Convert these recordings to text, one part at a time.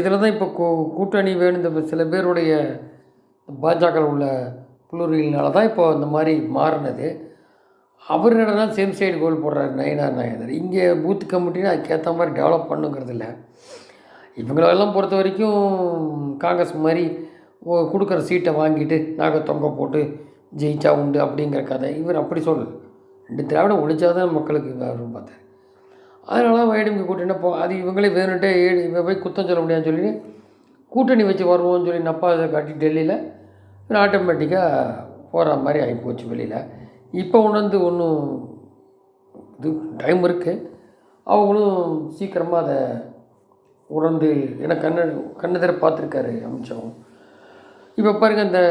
இதில் தான் இப்போ கூ கூட்டணி வேணும் இந்த சில பேருடைய பாஜக உள்ள குளூரிகளினால தான் இப்போ இந்த மாதிரி மாறினது. அவர் என்னடனா சேம் சைடு கோல் போடுறாரு நயனார் நாயனர் இங்கே பூத் கமிட்டின்னு அதுக்கேற்ற மாதிரி டெவலப் பண்ணுங்கிறது இல்லை. இவங்களெல்லாம் பொறுத்த வரைக்கும் காங்கிரஸ் மாதிரி கொடுக்குற சீட்டை வாங்கிட்டு நாங்கள் தொங்க போட்டு ஜெயிச்சா உண்டு அப்படிங்கிற கதை. இவர் அப்படி சொல் ரெண்டு திராவிடம் ஒழிச்சாதான் மக்களுக்கு வரும் பார்த்தாரு. அதனால வைடிங்க கூட்டணி போ அது இவங்களே வேணுன்ட்டே ஏழு இவங்க போய் குத்தம் சொல்ல முடியாதுன்னு சொல்லி கூட்டணி வச்சு வருவோம்னு சொல்லி நப்பாசை காட்டி டெல்லியில் ஆட்டோமேட்டிக்காக போகிற மாதிரி ஆகி போச்சு வெளியில். இப்போ உணர்ந்து ஒன்றும் இது டைம் இருக்குது அவங்களும் சீக்கிரமாக அதை உணர்ந்து ஏன்னா கண்ணு கண்ணு தர பார்த்துருக்காரு அமித்ஷாவும். இப்போ பாருங்கள் இந்த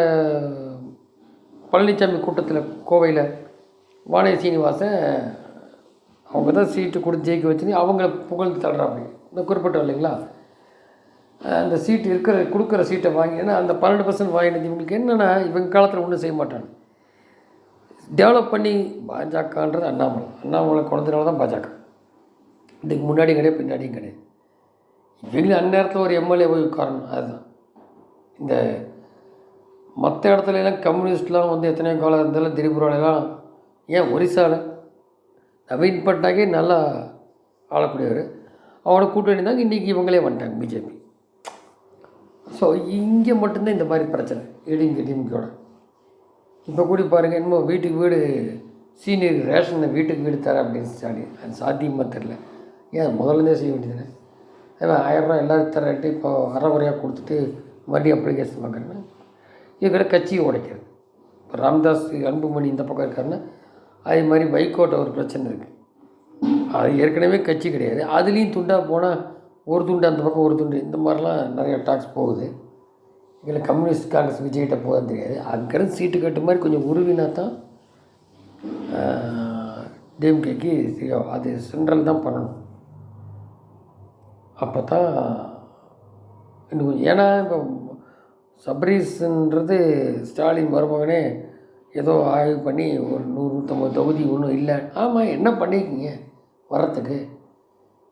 பழனிசாமி கூட்டத்தில் கோவையில் வானதி சீனிவாசன் அவங்க தான் சீட்டு கொடுத்து ஜெயிக்க வச்சு அவங்கள புகழ்ந்து தள்ளுறாங்க இந்த குறிப்பிட்டோம் இல்லைங்களா? அந்த சீட்டு இருக்கிற கொடுக்குற சீட்டை வாங்கி ஏன்னா அந்த பன்னெண்டு பர்சன்ட் வாங்கினது இவங்களுக்கு என்னென்னா இவங்க காலத்தில் ஒன்றும் செய்ய மாட்டாங்க. டெவலப் பண்ணி பாஜகன்றது அண்ணாமலை. அண்ணாமலை குழந்தைனால தான் பாஜக. இதுக்கு முன்னாடியும் கிடையாது பின்னாடியும் கிடையாது. இவங்களும் அந்நேரத்தில் ஒரு எம்எல்ஏ போய் உட்காரணும் அதுதான். இந்த மற்ற இடத்துல எல்லாம் கம்யூனிஸ்ட்லாம் வந்து எத்தனையோ காலம் இருந்தாலும் திரிபுராலாம் ஏன் ஒரிசாவில் நவீன் பட்நாயக்கே நல்லா ஆளக்கூடியவர். அவரோட கூட்டணி தாங்க இன்றைக்கி இவங்களே வந்துட்டாங்க பிஜேபி. ஸோ இங்கே மட்டும்தான் இந்த மாதிரி பிரச்சனை. இடிங்க டிஎம்கேட இப்போ கூட பாருங்கள் என்னமோ வீட்டுக்கு வீடு சீனியர் ரேஷனை வீட்டுக்கு வீடு தரேன் அப்படின்னு ஸ்டாலின். அது சாத்தியமாக தெரில ஏன் முதல்லேருந்தே செய்ய வேண்டியதுனே அவன் ஆயிரரூவா எல்லோரும் தரட்டு இப்போ அறகுறையாக கொடுத்துட்டு மறுபடியும் அப்ளிகேஷன் வாங்குறேன்னு இதுக்கிட்ட கட்சியை உடைக்கிறது. இப்போ ராம்தாஸ் அன்புமணி இந்த பக்கம் இருக்காருன்னா அதே மாதிரி வைகோட்டை ஒரு பிரச்சனை இருக்குது அது ஏற்கனவே கட்சி கிடையாது. அதுலேயும் துண்டாக போனால் ஒரு துண்டு அந்த பக்கம் ஒரு துண்டு. இந்த மாதிரிலாம் நிறைய டாக்ஸ் போகுது. இதில் கம்யூனிஸ்ட் காங்கிரஸ் விஜய்கிட்ட போகுதுன்னு தெரியாது. அங்கேருந்து சீட்டு கட்டு மாதிரி கொஞ்சம் உருவினா தான் டிஎம்கேக்கு அது சென்ட்ரல் தான் பண்ணணும். அப்போ தான் இன்னும் கொஞ்சம். ஏன்னா இப்போ சப்ரீஸ்ன்றது ஸ்டாலின் மருமகனே ஏதோ ஆய்வு பண்ணி ஒரு நூறு நூற்றம்பது தொகுதி ஒன்றும் இல்லை. ஆமாம் என்ன பண்ணியிருக்கீங்க வரத்துக்கு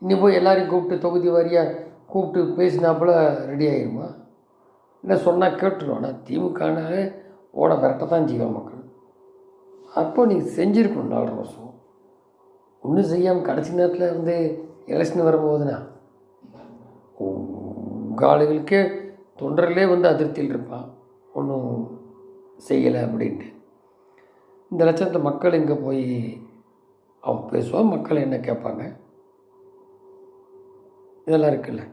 இன்னி போய் எல்லாரையும் கூப்பிட்டு தொகுதி வாரியாக கூப்பிட்டு பேசினாப்புல ரெடி ஆகிடுமா என்ன சொன்னால் கேட்டுருவோம் ஆனால் திமுகனாலே ஓட விரட்ட தான் செய்வோம் மக்கள். அப்போ நீங்கள் செஞ்சுருக்கணும் நாலரை வருஷம். ஒன்றும் செய்யாமல் கடைசி நேரத்தில் வந்து எலெக்ஷன் வரும்போதுனா உங்கள் ஆளுகளுக்கே தொண்டர்களே வந்து அதிருப்தியில் இருப்பான். ஒன்றும் செய்யலை அப்படின்ட்டு. இந்த லட்சத்தில் மக்கள் இங்கே போய் அவன் பேசுவான் மக்கள் என்ன கேட்பாங்க? இதெல்லாம் இருக்குல்ல.